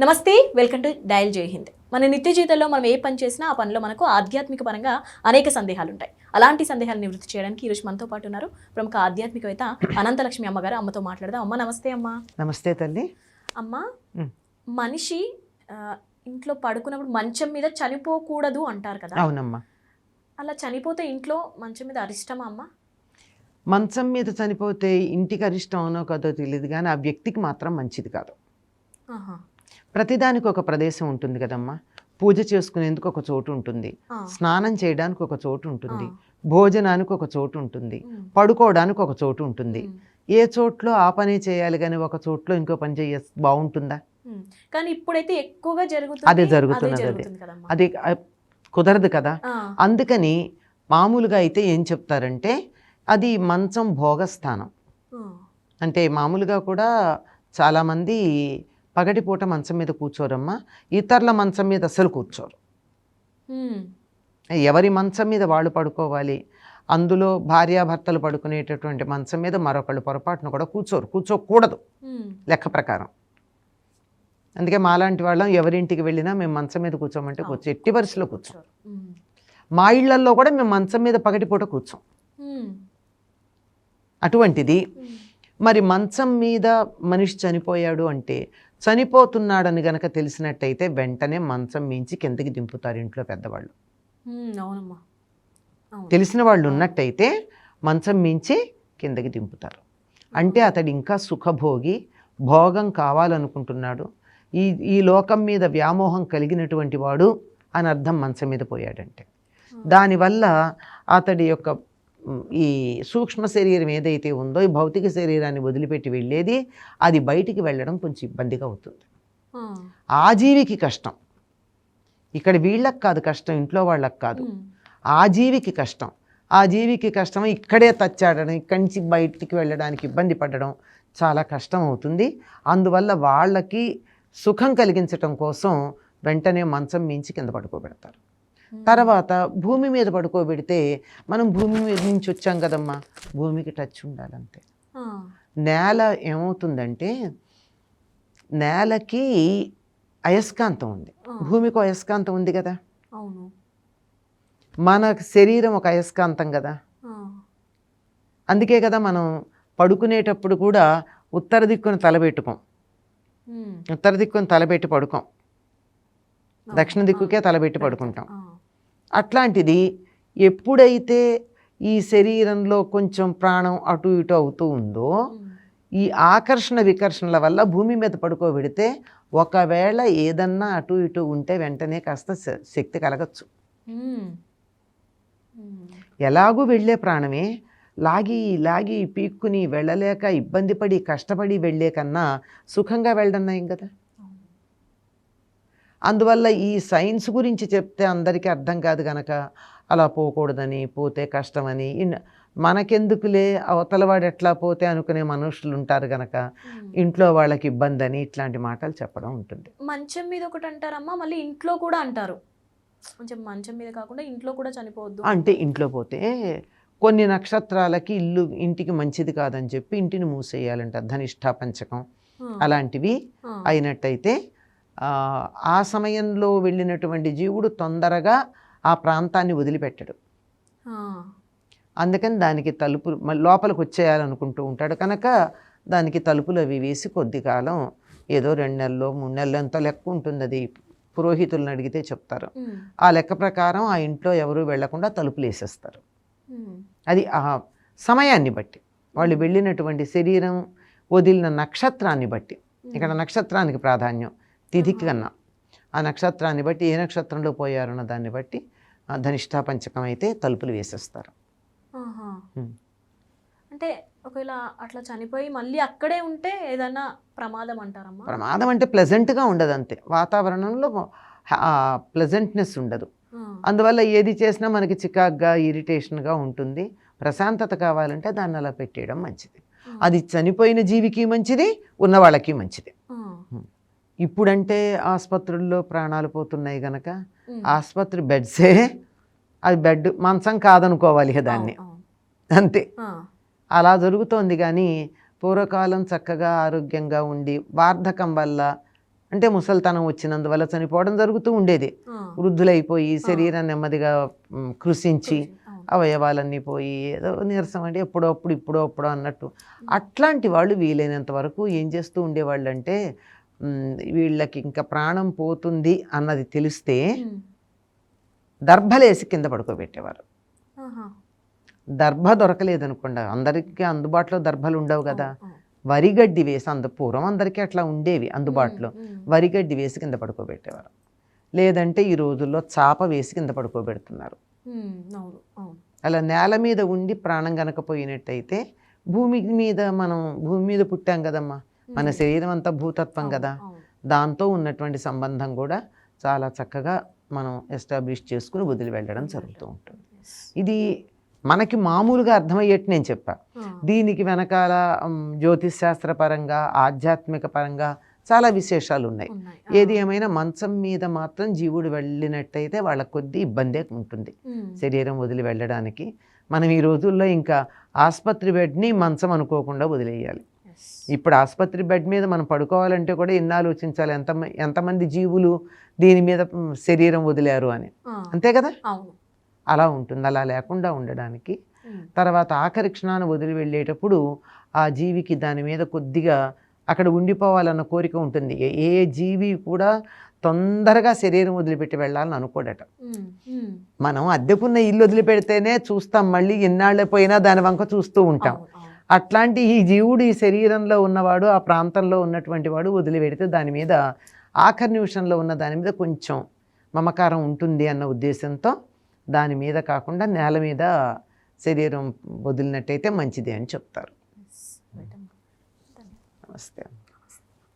నమస్తే welcome to dial జై హింద్. మన నిత్య జీవితంలో మనం ఏ పని చేసినా ఆ పనిలో మనకు ఆధ్యాత్మిక పరంగా అనేక సందేహాలు ఉంటాయి అలాంటి సందేహాలు నివృత్తి చేయడానికి ఈరోజు మనతో పాటు ఉన్నారు ప్రముఖ ఆధ్యాత్మికవేత్త అనంతలక్ష్మి అమ్మగారు. అమ్మతో మాట్లాడదాం. అమ్మ నమస్తే అమ్మ. నమస్తే తల్లి. అమ్మ. మనిషి ఇంట్లో పడుకున్నప్పుడు మంచం మీద చనిపోకూడదు అంటారు కదా. అవునమ్మా. అలా చనిపోతే ఇంట్లో మంచం మీద అరిష్టమా అమ్మ? మంచం మీద చనిపోతే ఇంటికి అరిష్టం అవునో కాదో తెలియదు కానీ ఆ వ్యక్తికి మాత్రం మంచిది కాదు. ఆహా. ప్రతిదానికి ఒక ప్రదేశం ఉంటుంది కదమ్మా పూజ చేసుకునేందుకు ఒక చోటు ఉంటుంది. స్నానం చేయడానికి ఒక చోటు ఉంటుంది. భోజనానికి ఒక చోటు ఉంటుంది. పడుకోవడానికి ఒక చోటు ఉంటుంది. ఏ చోట్లో ఆ పని చేయాలి కానీ ఒక చోట్లో ఇంకో పని చేయ బాగుంటుందా. కానీ ఇప్పుడైతే ఎక్కువగా జరుగుతుంది అదే జరుగుతున్నది అదే. అది కుదరదు కదా. అందుకని మామూలుగా అయితే ఏం చెప్తారంటే అది మంచం భోగస్థానం. అంటే మామూలుగా కూడా చాలామంది పగటిపూట మంచం మీద కూర్చోరమ్మా ఇతరుల మంచం మీద అసలు కూర్చోరు. ఎవరి మంచం మీద వాళ్ళు పడుకోవాలి అందులో భార్యాభర్తలు పడుకునేటటువంటి మంచం మీద మరొకళ్ళు పొరపాటున కూడా కూర్చోరు కూర్చోకూడదు. లెక్క ప్రకారం అందుకే మాలాంటి వాళ్ళం ఎవరింటికి వెళ్ళినా మేము మంచం మీద కూర్చోమంటే కూర్చో ఎట్టి వరుసలో కూర్చోం మ్. ఇళ్ళల్లో కూడా మేము మంచం మీద పగటిపూట కూర్చోం. అటువంటిది. మరి మంచం మీద మనిషి చనిపోయాడు అంటే చనిపోతున్నాడని గనక తెలిసినట్టయితే వెంటనే మంచం మించి కిందకి దింపుతారు ఇంట్లో పెద్దవాళ్ళు. తెలిసిన వాళ్ళు ఉన్నట్టయితే మంచం మించి కిందకి దింపుతారు. అంటే అతడు ఇంకా సుఖభోగి భోగం కావాలనుకుంటున్నాడు. ఈ ఈ లోకం మీద వ్యామోహం కలిగినటువంటి వాడు అని అర్థం మంచం మీద పోయాడంటే. దానివల్ల అతడి యొక్క ఈ సూక్ష్మ శరీరం ఏదైతే ఉందో ఈ భౌతిక శరీరాన్ని వదిలిపెట్టి వెళ్ళేది అది బయటికి వెళ్ళడం కొంచెం ఇబ్బందిగా అవుతుంది. ఆ. జీవికి కష్టం. ఇక్కడ వీళ్ళకి కాదు కష్టం ఇంట్లో వాళ్ళకి కాదు. ఆ జీవికి కష్టం. ఆ జీవికి కష్టం ఇక్కడే తచ్చాడడం ఇక్కడి నుంచి బయటికి వెళ్ళడానికి ఇబ్బంది పడడం చాలా కష్టం అవుతుంది. అందువల్ల వాళ్ళకి సుఖం కలిగించటం కోసం వెంటనే మంచం మించి కింద పడుకోబెడతారు. తర్వాత భూమి మీద పడుకోబెడితే మనం భూమి మీద నుంచి వచ్చాం కదమ్మా భూమికి టచ్ ఉండాలంతే. నేల ఏమవుతుందంటే నేలకి అయస్కాంతం ఉంది. భూమికి అయస్కాంతం ఉంది కదా అవును మన శరీరం ఒక అయస్కాంతం కదా. అందుకే కదా మనం పడుకునేటప్పుడు కూడా ఉత్తర దిక్కున తలబెట్టుకోం. ఉత్తర దిక్కున తలబెట్టి పడుకోం. దక్షిణ దిక్కుకే. తలబెట్టి పడుకుంటాం. అట్లాంటిది ఎప్పుడైతే ఈ శరీరంలో కొంచెం ప్రాణం అటు ఇటు అవుతూ ఉందో. ఈ ఆకర్షణ వికర్షణల వల్ల భూమి మీద పడుకోబెడితే ఒకవేళ ఏదన్నా అటు ఇటు ఉంటే వెంటనే కాస్త శక్తి కలగచ్చు. ఎలాగూ వెళ్ళే ప్రాణమే లాగి లాగి పీక్కుని వెళ్ళలేక ఇబ్బంది పడి కష్టపడి వెళ్ళే కన్నా సుఖంగా వెళ్ళడం నయం కదా. అందువల్ల ఈ సైన్స్ గురించి చెప్తే అందరికీ అర్థం కాదు కనుక అలా పోకూడదని పోతే కష్టమని మనకెందుకులే అవతలవాడు ఎట్లా పోతే అనుకునే మనుషులు ఉంటారు కనుక మ్. ఇంట్లో వాళ్ళకి ఇబ్బంది అని ఇట్లాంటి మాటలు చెప్పడం ఉంటుంది మంచం మీద ఒకటి అంటారమ్మా మళ్ళీ ఇంట్లో కూడా అంటారు కొంచెం మంచం మీద కాకుండా ఇంట్లో కూడా చనిపోవద్దు అంటే ఇంట్లో పోతే కొన్ని నక్షత్రాలకి ఇల్లు ఇంటికి మంచిది కాదని చెప్పి ఇంటిని మూసేయాలంట ధనిష్ట పంచకం. అలాంటివి. అయినట్టయితే ఆ, సమయంలో వెళ్ళినటువంటి జీవుడు తొందరగా ఆ ప్రాంతాన్ని వదిలిపెట్టడు. అందుకని దానికి తలుపులు లోపలికి వచ్చేయాలనుకుంటూ ఉంటాడు. కనుక దానికి తలుపులు అవి వేసి కొద్ది కాలం ఏదో రెండు నెలల్లో మూడు నెలలు ఎంతో లెక్క ఉంటుంది అది. పురోహితులను అడిగితే చెప్తారు. ఆ లెక్క ప్రకారం ఆ ఇంట్లో ఎవరు వెళ్ళకుండా తలుపులు వేసేస్తారు. అది ఆ సమయాన్ని బట్టి. వాళ్ళు వెళ్ళినటువంటి శరీరం వదిలిన నక్షత్రాన్ని బట్టి. ఇక్కడ నక్షత్రానికి ప్రాధాన్యం. తిథికి కన్నా. ఆ నక్షత్రాన్ని బట్టి ఏ నక్షత్రంలో పోయారన్న దాన్ని బట్టి ఆ ధనిష్ఠా పంచకం అయితే తలుపులు వేసేస్తారు. అంటే ఒకవేళ అట్లా చనిపోయి మళ్ళీ అక్కడే ఉంటే ఏదైనా ప్రమాదం అంటారమ్మా? ప్రమాదం అంటే ప్లెజెంట్గా ఉండదు అంతే వాతావరణంలో ప్లెజెంట్నెస్ ఉండదు. అందువల్ల ఏది చేసినా మనకి చికాగ్గా ఇరిటేషన్గా ఉంటుంది. ప్రశాంతత కావాలంటే దాన్ని అలా పెట్టేయడం మంచిది. అది చనిపోయిన జీవికి మంచిది ఉన్న వాళ్ళకి మంచిది. ఇప్పుడంటే ఆసుపత్రుల్లో ప్రాణాలు పోతున్నాయి గనక. ఆసుపత్రి బెడ్సే అది బెడ్ మంచం కాదనుకోవాలి దాన్ని అంతే. అలా జరుగుతోంది కానీ పూర్వకాలం చక్కగా ఆరోగ్యంగా ఉండి వార్ధకం వల్ల అంటే ముసలితనం వచ్చినందువల్ల చనిపోవడం జరుగుతూ ఉండేది. వృద్ధులైపోయి శరీరం నెమ్మదిగా కృషించి. అవయవాలన్నీ పోయి ఏదో నీరసం అంటే ఎప్పుడో అప్పుడు ఇప్పుడో అప్పుడో అన్నట్టు అట్లాంటి వాళ్ళు వీలైనంత వరకు ఏం చేస్తూ ఉండేవాళ్ళు అంటే వీళ్ళకి ఇంకా ప్రాణం పోతుంది అన్నది తెలిస్తే. దర్భలేసి కింద పడుకోబెట్టేవారు. దర్భ దొరకలేదనుకోండి అందరికీ అందుబాటులో దర్భలు ఉండవు కదా. వరిగడ్డి వేసి అందు పూర్వం అందరికీ అట్లా ఉండేవి అందుబాటులో. వరిగడ్డి వేసి కింద పడుకోబెట్టేవారు. లేదంటే ఈ రోజుల్లో చాప వేసి కింద పడుకోబెడుతున్నారు. అలా నేల మీద ఉండి ప్రాణం గనక పోయినట్టయితే భూమి మీద మనం భూమి మీద పుట్టాం కదమ్మా. మన. శరీరం అంతా భూతత్వం కదా. దాంతో ఉన్నటువంటి సంబంధం కూడా చాలా చక్కగా మనం ఎస్టాబ్లిష్ చేసుకుని వదిలి వెళ్ళడం జరుగుతూ ఉంటుంది. ఇది మనకి మామూలుగా అర్థమయ్యేట్టు నేను చెప్పా. దీనికి వెనకాల జ్యోతిష్ శాస్త్ర పరంగా ఆధ్యాత్మిక పరంగా చాలా విశేషాలు ఉన్నాయి. ఏది ఏమైనా మంచం మీద మాత్రం జీవుడు వెళ్ళినట్టయితే వాళ్ళకి కొద్ది ఇబ్బందే ఉంటుంది. శరీరం వదిలి వెళ్ళడానికి మనం ఈ రోజుల్లో ఇంకా ఆసుపత్రి బెడ్ని మంచం అనుకోకుండా వదిలేయాలి. ఇప్పుడు ఆసుపత్రి బెడ్ మీద మనం పడుకోవాలంటే కూడా ఎన్ని ఆలోచించాలి. ఎంత ఎంతమంది జీవులు దీని మీద శరీరం వదిలారు అని. అంతే కదా? అలా ఉంటుంది. అలా లేకుండా ఉండడానికి. తర్వాత ఆఖరి క్షణాన్ని వదిలి వెళ్ళేటప్పుడు ఆ జీవికి దాని మీద కొద్దిగా అక్కడ ఉండిపోవాలన్న కోరిక ఉంటుంది. ఏ- జీవి కూడా తొందరగా శరీరం వదిలిపెట్టి వెళ్ళాలని అనుకోడట. మనం అద్దెకున్న ఇల్లు వదిలిపెడితేనే చూస్తాం. మళ్ళీ ఎన్నాళ్ళే పోయినా దాని వంక చూస్తూ ఉంటాం. అట్లాంటి ఈ జీవుడు ఈ శరీరంలో ఉన్నవాడు ఆ ప్రాంతంలో ఉన్నటువంటి వాడు వదిలిపెడితే దాని మీద ఆఖరి నిమిషంలో ఉన్న దాని మీద కొంచెం మమకారం ఉంటుంది అన్న ఉద్దేశంతో దాని మీద కాకుండా నేల మీద శరీరం వదిలినట్టయితే మంచిది అని చెప్తారు. నమస్తే